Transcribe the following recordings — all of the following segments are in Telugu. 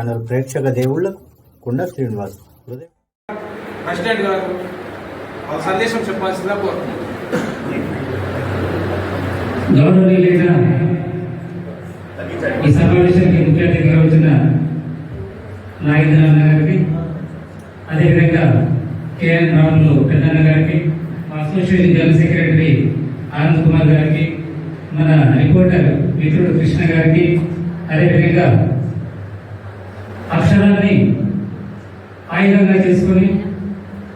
ఛానల్ ప్రేక్షక దేవుళ్ళకు కుండ శ్రీనివాస్ ప్రెసిడెంట్ గారు సందేశం చెప్పాల్సిందిగా కోరుతున్నాను. గౌరవనీయులైన ఈ సమావేశానికి ముఖ్య అతిథిగా వచ్చిన నాగేంద్రనాథ్ గారికి అదేవిధంగా కేఎన్ రాములు పెద్దన్న గారికి మా association general secretary Anand Kumar గారికి మన రిపోర్టర్ మిత్రుడు కృష్ణ గారికి అదేవిధంగా అక్షరాన్ని ఆయుధంగా చేసుకొని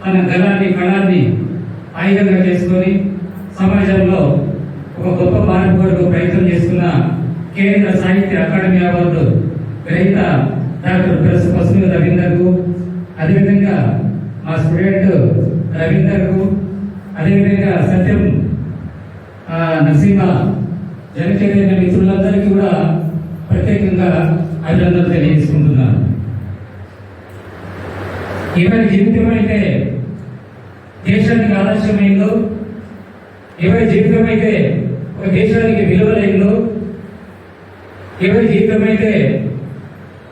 తన గలాన్ని కళాన్ని ఆయుధంగా చేసుకొని సమాజంలో ఒక గొప్ప మార్పు కొరకు ప్రయత్నం చేస్తున్న కేంద్ర సాహిత్య అకాడమీ అవార్డు గ్రహీత డాక్టర్ ప్రొఫెసర్ పసుపు రవీందర్కు అదేవిధంగా మా స్టూడెంట్ రవీందర్కు అదేవిధంగా సత్యం ఆ, నరసింహ జనచైతన్య మిత్రులందరికీ కూడా ప్రత్యేకంగా అభినందనలు తెలియజేసుకుంటున్నాను. ఎవరి జీవితం అయితే దేశానికి ఆదర్శమైందో ఎవరి జీవితం అయితే ఒక దేశానికి విలువలైందో ఎవరి జీవితం అయితే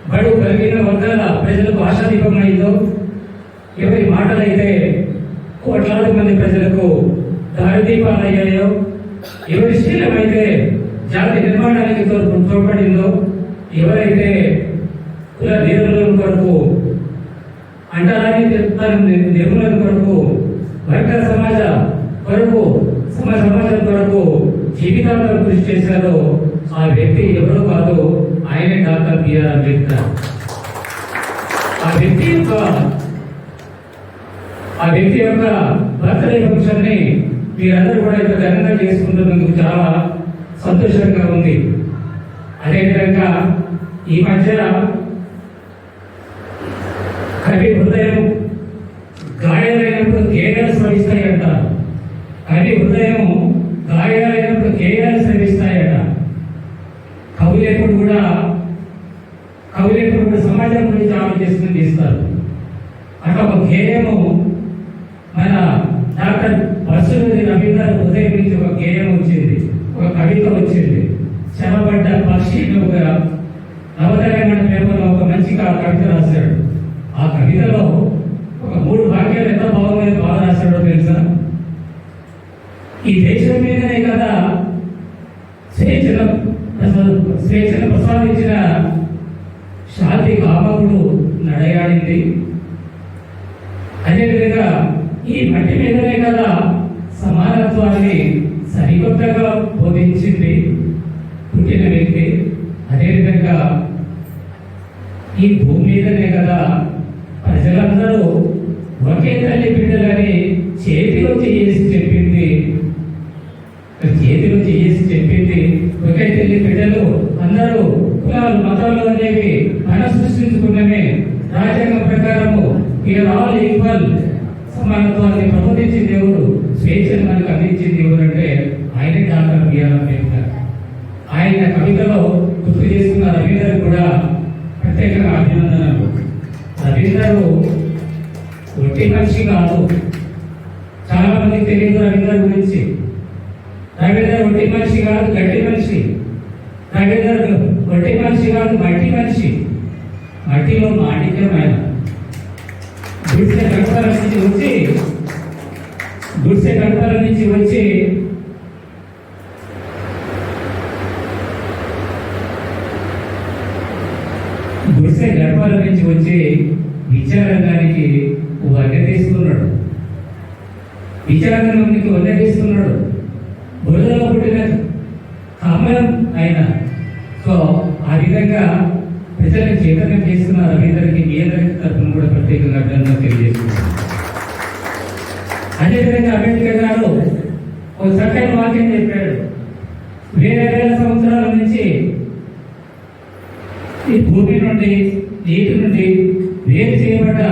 బడు కలిగిన వర్గాల ప్రజలకు ఆశాదీపమైందో ఎవరి మాటలైతే కోట్లాది మంది ప్రజలకు దారిదీపాలయ్యాయో ఎవరి శీలమైతే జాతి నిర్మాణానికి తోడ్పడిందో ఎవరైతే కుల నిర్మూలన కొరకు అంటరాని తన దేవుని కొరకు వర్గ సమాజ కొరకు సమ సమాజం కొరకు జీవితాలను కృషి చేశారో ఆ వ్యక్తి ఎవరు కాదు ఆయనే డాక్టర్ బిఆర్ అంబేద్కర్. ఆ వ్యక్తి యొక్క ఆ వ్యక్తి యొక్క బర్త్డే ఫంక్షన్ని మీరందరూ కూడా ఇంత ఘనంగా చేసుకుంటున్నందుకు చాలా సంతోషంగా ఉంది. అదేవిధంగా ఈ మధ్య కవి హృదయం గాయాలైనప్పుడు గేయాలు స్రవిస్తాయంట. కవి హృదయం గాయాలైనప్పుడు గేయాలు స్మరిస్తాయట కవులెప్పుడు కూడా కవులెప్పుడు కూడా సమాజం గురించి ఆలోచిస్తుంది తీస్తారు. అట్లా ఒక గేయము మన డాక్టర్ పరశురామి రవీంద్ర హృదయం నుంచి ఒక గేయం వచ్చింది ఒక కవిత వచ్చింది. చెరబడ్డ పక్షి ఒక నవతెలంగాణ పేపర్లో ఒక మంచి కవిత రాశాడు. ఆ కవితలో ఒక మూడు వాక్యాలు ఎంత బాగుంది బాగా రాశాడో తెలుసా? ఈ దేశం మీదనే కదా స్వేచ్ఛను అసలు స్వేచ్ఛను ప్రసాదించిన శాంతి కామకుడు నడయాడింది. అదేవిధంగా ఈ మట్టి మీదనే కదా సమానత్వాన్ని సరికొత్తగా బోధించింది పుట్టిన వ్యక్తి. అదేవిధంగా ఈ భూమి మీదనే కదా ప్రజలందరూ ఒకే తల్లి బిడ్డలని చేతిలో చేసి చెప్పింది. చేతిలో చేసి చెప్పింది. ఒకే తల్లి బిడ్డలు అందరూ కులాలు మతాలు అనేవి మన సృష్టించుకున్నమే రాజ్యాంగం ప్రకారము వీఆర్ ఆల్ ఈక్వల్ సమానత్వాన్ని ప్రబోధించిన దేవుడు స్వేచ్ఛను మనకు అందించింది ఎవరంటే ఆయన డాక్టర్ బిఆర్ అంబేద్కర్. ఆయన కవితలో గుర్తు చేసుకున్న రవీందర్ కూడా ప్రత్యేకంగా అభినందనలు. రవీందరు ఒట్టి మనిషి కాదు. చాలా మందికి తెలియదు రవీందర్ గురించి. రవీందర్ ఒట్టి మనిషి కాదు గట్టి మనిషి. రవీందర్ ఒట్టి మనిషి కాదు మట్టి మనిషి. మట్టిలో మాణిక్యం ఆయన గుడిసె గడపల నుంచి వచ్చి గుడిసె గడపల నుంచి వచ్చి గుడిసె గడపల నుంచి వచ్చి విచారంగానికి వన్నె తీసుకున్నాడు. విచారణను మీకు ఉల్లేఖిస్తున్నాడు బురదలో పుట్టిన కమలం ఆయన? సో ఆ విధంగా ప్రజలకు చైతన్యం చేస్తున్న రవీందర్కి మీ అందరికీ తరఫున కూడా ప్రత్యేకంగా అభినందనలు తెలియజేస్తున్నాను. అదేవిధంగా అంబేద్కర్ గారు ఒక చక్కని వాక్యం చెప్పాడు. వేల వేల సంవత్సరాల నుంచి ఈ భూమి నుండి నీటి నుండి వేరు చేయబడ్డ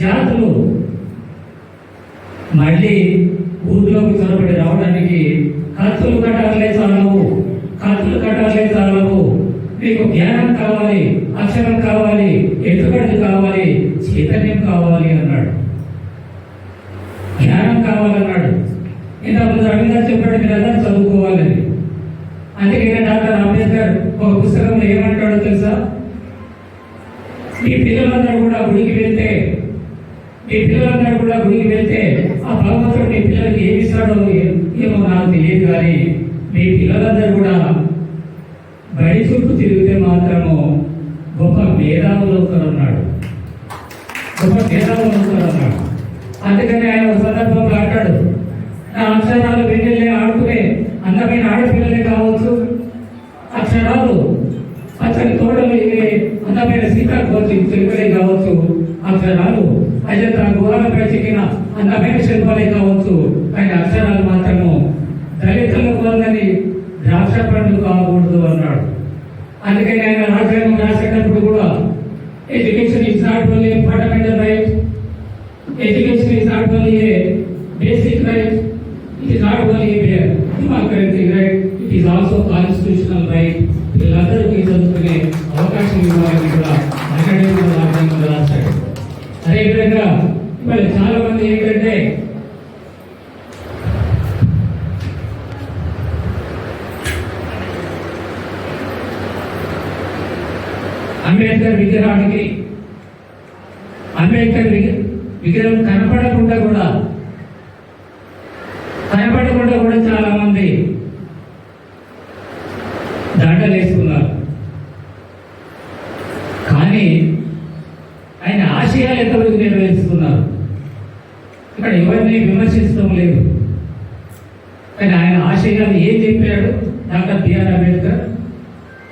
జాతులు మళ్ళీ ఊరిలోకి చొరబడి రావడానికి ఖర్చులు కట్టాలే చాలవు ఖర్చులు కట్టాలే చాలవు. మీకు జ్ఞానం కావాలి అక్షరం కావాలి ఎదుగుబడి కావాలి చైతన్యం కావాలి అన్నాడు. జ్ఞానం కావాలన్నాడు. ఇంతకుముందు రవీంద్ర చెప్పాడు మీరందరూ చదువుకోవాలని. అందుకే డాక్టర్ అంబేద్కర్ ఒక పుస్తకంలో ఏమంటాడో తెలుసా? మీ పిల్లలందరూ కూడా గుడికి వెళ్తే నీ పిల్లలందరూ కూడా గుడికి వెళ్తే ఆ భగవంతుడు నీ పిల్లలకి ఏమి ఇస్తాడో ఏమో నాకు తెలియదు కానీ మీ పిల్లలందరూ కూడా బడి చుట్టూ తిరిగితే మాత్రము గొప్ప మేధావులు ఉన్నాడు గొప్ప మేధావులు ఉన్నాడు అందుకని ఆయన ఒక సందర్భంలో అంటాడు నా అక్షరాలు వెన్నెల్లే ఆడుకునే అందమైన ఆడపిల్లలే కావచ్చు. అక్షరాలు అతని తోడలు ఎగిరే అందమైన సీతాకోచి తెలుగులే కావచ్చు. అక్షరాలు అయితే అజంతా గుహాలపై చెక్కిన అందమైన శిల్పాలే కావచ్చు. ఆయన అక్షరాలు మాత్రము దళితులకు వందని ద్రాక్ష పండ్లు కాకూడదు అన్నాడు. అందుకని ఆయన రాజ్యాంగం రాసేటప్పుడు కూడా education is not only fundamental right. Education is not only a basic right. It is not only a democratic right. It is also constitutional right వీళ్ళందరికీ చదువుకునే అవకాశం ఇవ్వాలని కూడా అకాడమిక్ రాజ్యాంగంలో రాశాడు అదేవిధంగా ఇవాళ చాలా మంది ఏంటంటే అంబేద్కర్ విగ్రహానికి అంబేద్కర్ విగ్రహం కనపడకుండా కూడా కనపడకుండా కూడా చాలా మంది దండలు వేసుకున్నారు కానీ ఆయన ఆశయాలు ఎంతవరకు నెరవేరుస్తున్నారు? ఇక్కడ ఎవరిని విమర్శించడం లేదు. కానీ ఆయన ఆశయాలు ఏం చెప్పాడు డాక్టర్ బిఆర్ అంబేద్కర్?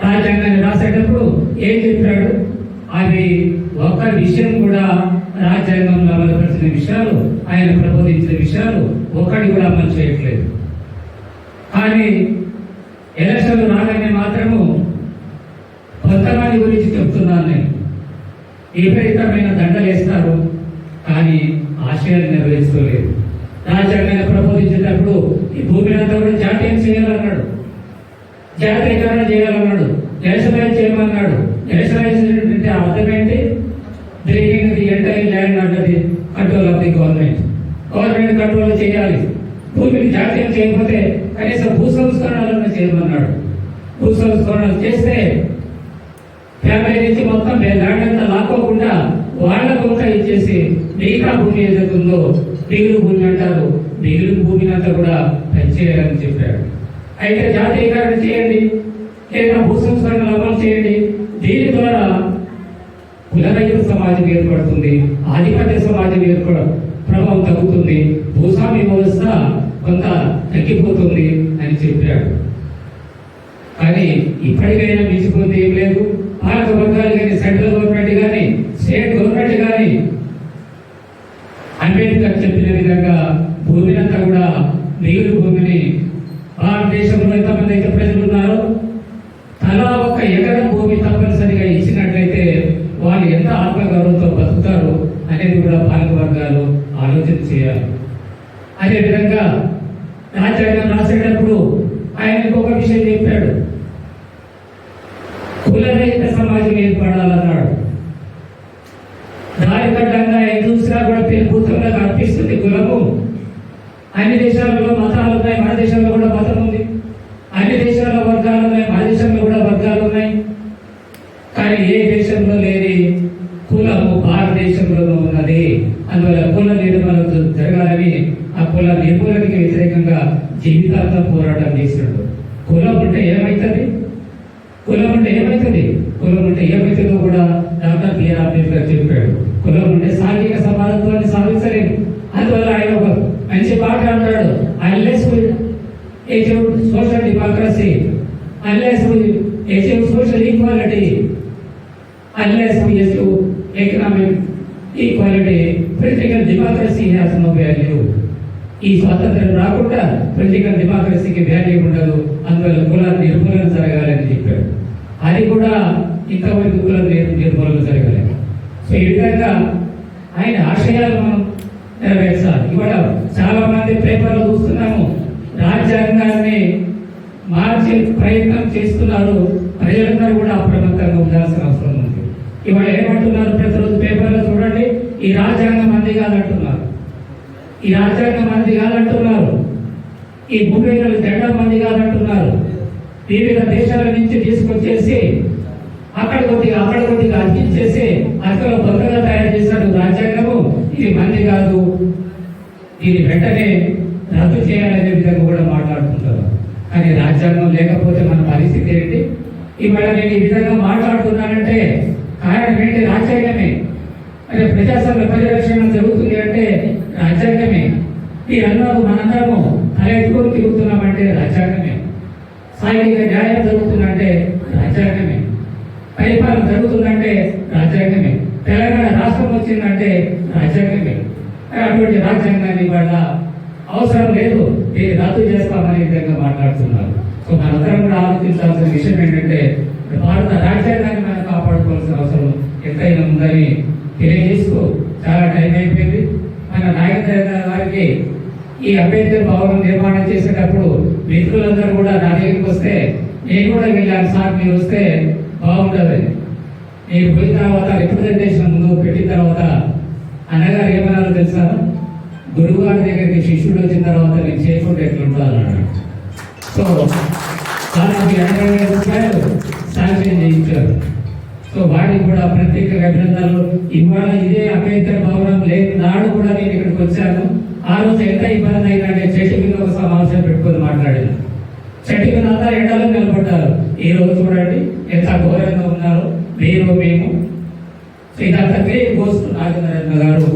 రాజ్యాంగాన్ని రాసేటప్పుడు ఏం చెప్పాడు? అది ఒక్క విషయం కూడా రాజ్యాంగంలో అమలుపరిచిన విషయాలు ఆయన ప్రబోధించిన విషయాలు ఒక్కటి కూడా అమలు చేయట్లేదు. కానీ ఎలక్షన్లు రాగానే మాత్రము కొంతమంది గురించి చెప్తున్నాను నేను. విపరీతమైన దండలు వేస్తారు కానీ ఆశయాలు నెరవేర్చుకోలేదు. రాజ్యాంగాన్ని ప్రబోధించేటప్పుడు ఈ భూమిని అంతా కూడా జాతీయం చేయాలన్నాడు. జాతీయకరణ చేయాలన్నాడు. నేషనలైజ్ చేయమన్నాడు. నేషనలైజ్ అంటే అర్థం ఏంటి? Breaking the entire land under the control of the government government control చేయాలి. భూమిని జాతీయం చేయకపోతే కనీసం భూ సంస్కరణలను చేయమన్నాడు. భూ సంస్కరణలు చేస్తే ఫ్యామిలీ నుంచి మొత్తం ల్యాండ్ అంతా లాక్కోకుండా వాళ్ళ కొంత ఇచ్చేసి మిగతా భూమి ఏదైతే ఉందో మిగిలిన భూమి అంటారు. మిగిలిన భూమిని అంతా కూడా పెంచేయాలని చెప్పాడు. అయితే జాతీయకరణ చేయండి. లేదా భూ సంస్కరణలు చేయండి. దీని ద్వారా కులరహిత సమాజం ఏర్పడుతుంది. ఆధిపత్య సమాజం ఏర్పడ ప్రభావం తగ్గుతుంది. భూస్వామ్య వ్యవస్థ కొంత తగ్గిపోతుంది అని చెప్పాడు. కానీ ఇప్పటికైనా మించిపోతే ఏం లేదు. పాలక వర్గాలు కానీ సెంట్రల్ గవర్నమెంట్ కానీ స్టేట్ గవర్నమెంట్ కానీ అంబేద్కర్ చెప్పిన విధంగా భూమినంతా కూడా నీరు భూమిని భారతదేశంలో ఎంతమంది అయితే ప్రజలు ఉన్నారో తలా ఒక ఎకరం భూమి తప్పనిసరిగా ఇచ్చినట్లయితే వాళ్ళు ఎంత ఆత్మగౌరవంతో బతుకుతారు అనేది కూడా పాలక వర్గాలు ఆలోచన చేయాలి. అదేవిధంగా రాజ్యాంగం రాసేటప్పుడు ఆయన ఇంకొక విషయం చెప్పాడు. కులరహిత సమాజం ఏర్పడాలన్నాడు. దారి కట్టంగా ఏం చూసినా కూడా పెరుగుతంగా కనిపిస్తుంది కులము. అన్ని దేశాలలో మతాలు ఉన్నాయి మన దేశంలో కూడా మతం ఉంది. దేశాల్లో వర్గాలు ఉన్నాయి మన దేశంలో కూడా వర్గాలు ఉన్నాయి. కానీ ఏ దేశంలో లేని కులము భారతదేశంలోనూ ఉన్నది. అందువల్ల కుల నిర్మాణం జరగాలని ఆ కుల నిర్మూలనకి వ్యతిరేకంగా జీవితాంతం పోరాటం చేసినాడు. కులం ఉంటే ఏమవుతుంది కులం ఉంటే ఏమవుతుంది కులం ఉంటే ఏమవుతుందో కూడా డాక్టర్ బిఆర్ అంబేద్కర్ చెప్పాడు. కులం ఉంటే సాంఘిక సమానత్వాన్ని సాధించలేము అందువల్ల ఆయన ఒక మంచి మాట అంటాడు unless achieve democracy unless we achieve social equality, unless we achieve economic equality, political democracy has no value. ఈ స్వాతంత్రం రాకుండా పొలిటికల్ డెమోక్రసీకి వాల్యూ ఉండదు. అందువల్ల కుల నిర్మూలన జరగాలని చెప్పాడు. అది కూడా ఇంతవరకు కుల నిర్మూలన జరగలేదు. సో ఈ విధంగా ఆయన ఆశయాలు మనం నెరవేర్చాలి. ఇవాళ చాలా మంది పేపర్లు చూస్తున్నాము రాజ్యాంగాన్ని మార్చే ప్రయత్నం చేస్తున్నారు ప్రజలందరూ కూడా అప్రమత్తంగా ఉండాల్సిన అవసరం ఉంది. ఇవాళ ఏమంటున్నారు ప్రతిరోజు పేపర్లో చూడండి. ఈ రాజ్యాంగం అంది కాదంటున్నారు. ఈ రాజ్యాంగం అంది కాదంటున్నారు. ఈ భూమికలు జెండా మంది కాదంటున్నారు. వివిధ దేశాల నుంచి తీసుకొచ్చేసి అక్కడ కొద్దిగా అక్కడ కొద్దిగా అతికించేసి అక్కడ కొత్తగా తయారు చేశారు రాజ్యాంగము. ఇది మంది కాదు. ఇది వెంటనే రద్దు చేయాలనే విధంగా కూడా మాట్లాడుతున్నారు. కానీ రాజ్యాంగం లేకపోతే మన పరిస్థితి ఏంటి? ఇవాళ నేను ఈ విధంగా మాట్లాడుతున్నానంటే కారణం ఏంటి? రాజ్యాంగమే. అదే ప్రజాస్వామ్య పరిరక్షణ జరుగుతుంది అంటే రాజ్యాంగమే. మీరందరూ మనందరము తలెత్తుకొని తిరుగుతున్నామంటే రాజ్యాంగమే. సాంఘిక న్యాయం జరుగుతుందంటే రాజ్యాంగమే. పరిపాలన జరుగుతుందంటే రాజ్యాంగమే. తెలంగాణ రాష్ట్రం వచ్చిందంటే రాజ్యాంగమే. అటువంటి రాజ్యాంగాన్ని వాళ్ళ అవసరం లేదు. దీన్ని రద్దు చేస్తామనే విధంగా మాట్లాడుతున్నారు. సో మనందరం కూడా ఆలోచించాల్సిన విషయం ఏంటంటే భారత రాజ్యాంగాన్ని మనం కాపాడుకోవాల్సిన అవసరం ఎంతైనా ఉందని తెలియజేస్తూ చాలా టైం అయిపోయింది. మన నాయకుల వారికి ఈ అంబేద్కర్ భవనం నిర్మాణం చేసేటప్పుడు మిత్రులందరూ కూడా నా దగ్గరికి వస్తే నేను కూడా వెళ్ళాను సార్ మీరు వస్తే బాగుంటుంది. నేను పోయిన తర్వాత రిప్రజెంటేషన్ ముందు పెట్టిన తర్వాత అన్నగారు ఏమన్నారో తెలుసా? గురువు గారి దగ్గరికి శిష్యుడు వచ్చిన తర్వాత నేను చేయకుండా ఎట్లుంటా అన్నాడు సో దానికి ఎనభై వేల రూపాయలు శాంక్షన్ చేయించారు. సో వాడికి కూడా ప్రత్యేక అభినందనలు. ఇవాళ ఇదే అంబేద్కర్ భవనం లేని నాడు కూడా నేను ఇక్కడికి వచ్చాను. ఆ రోజు ఎంత ఇబ్బంది అయిందంటే చెట్టు మీద ఒక సమావేశం పెట్టుకొని మాట్లాడాను. చెట్టు మీద అందరూ ఎండలో నిలబడ్డారు. ఈ రోజు చూడండి ఎంత ఘోరంగా ఉన్నారు. మీరు మేము. సో ఇదంతా గ్రేట్ గోస్ట్ నాగేంద్ర గారు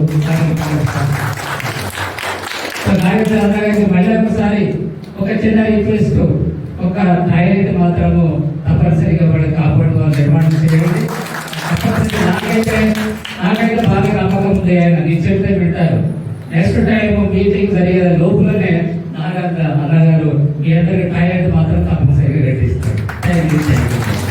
సో నాగేంద్ర మళ్ళీ ఒకసారి ఒక చిన్న రిక్వెస్ట్. ఒక టాయిలెట్ మాత్రము తప్పనిసరిగా వాళ్ళు కాపాడు వాళ్ళు నిర్మాణం చేయండి. తప్పనిసరి నాకైతే నాకైతే బాగా నమ్మకం ఉంది ఆయన నేను చెప్తే వింటారు. నెక్స్ట్ టైం మీటింగ్ జరిగే లోపలనే నాగంత అన్నగారు మీ అందరికి టాయిలెట్ మాత్రం తప్పనిసరిగా రెడ్డిస్తారు. Thank you thank you